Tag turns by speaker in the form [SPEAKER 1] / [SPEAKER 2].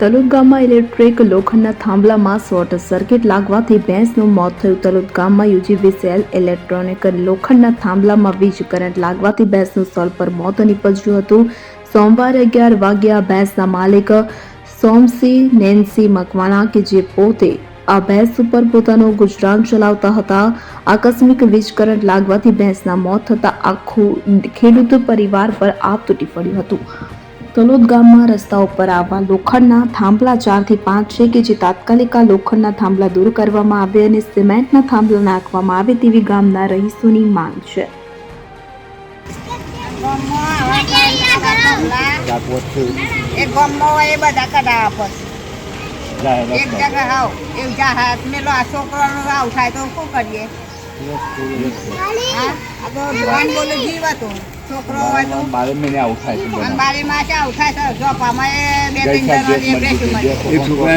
[SPEAKER 1] તલોદ ગામમાં ઇલેક્ટ્રિક લોખંડના થાંભલામાં short circuit લાગવાથી ભેંસનું મોત થયું. તલોદ ગામમાં યુજીવીસીએલ ઇલેક્ટ્રોનિક લોખંડના થાંભલામાં વીજ કરંટ લાગવાથી ભેંસનું સ્થળ પર મોત નીપજ્યું હતું. સોમવારે અગિયાર વાગ્યા ભેંસના માલિક સોમસી નેન્સી મકવાણા કે જે પોતે આ ભેંસ ઉપર પોતાનું ગુજરાન ચલાવતા હતા, આકસ્મિક વીજ કરંટ લાગવાથી ભેંસના મોત થતા આખું ખેડૂત પરિવાર પર આપ તૂટી પડ્યું હતું. તલોદ ગામમાં રસ્તા ઉપર આવવા લોખંડના થાંભલા ચારથી પાંચ છે કે જે તાત્કાલિક આ લોખંડના થાંભલા દૂર કરવામાં આવે અને સિમેન્ટના થાંભલા નાખવામાં આવે તેવી ગામના રહીશોની માંગ છે.
[SPEAKER 2] છોકરાનો આવ થાય તો શું કરીએ? છોકરો હોય તો
[SPEAKER 3] બારે મહિને આવું થાય છે
[SPEAKER 2] અને માસે આવું થાય છે. જોપામાં એ બે ત્રણ જણા
[SPEAKER 3] બે છોકરા